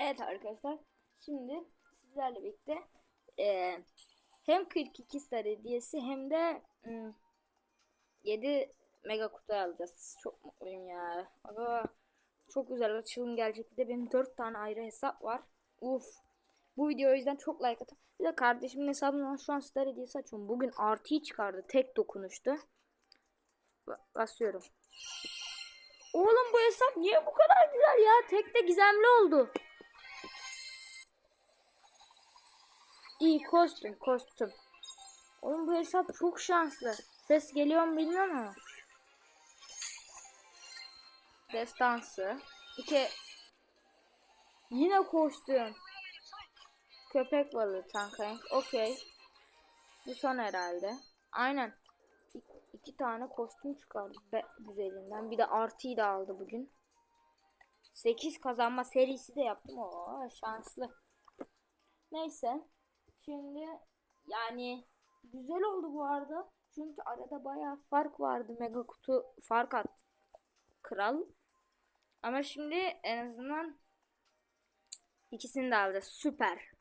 Evet arkadaşlar. Şimdi sizlerle birlikte eee, hem 42 star hediyesi hem de ım, 7 mega kutu alacağız. Çok mutluyum ya. Aga, çok güzel açılım gelecek. Bir de benim 4 tane ayrı hesap var. Uf. Bu video o yüzden çok like atın. Bir de kardeşimin hesabından şu an star hediyesi açıyorum. Bugün artıyı çıkardı. Tek dokunuştu. Ba- basıyorum. Oğlum bu hesap niye bu kadar güzel ya? Tek de gizemli oldu. İyi kostüm kostüm. Oğlum bu hesap çok şanslı. Ses geliyor mu bilmiyorum ama. Destansı. İki. Yine kostüm. Köpek balığı tankayım. Okey. Bu son herhalde. Aynen. İ- iki tane kostüm çıkardı be güzelinden. Bir de artıyı da aldı bugün. 8 kazanma serisi de yaptım. Oo şanslı. Neyse. Şimdi yani güzel oldu bu arada. Çünkü arada bayağı fark vardı. Mega kutu fark attı. Kral. Ama şimdi en azından ikisini de aldı. Süper.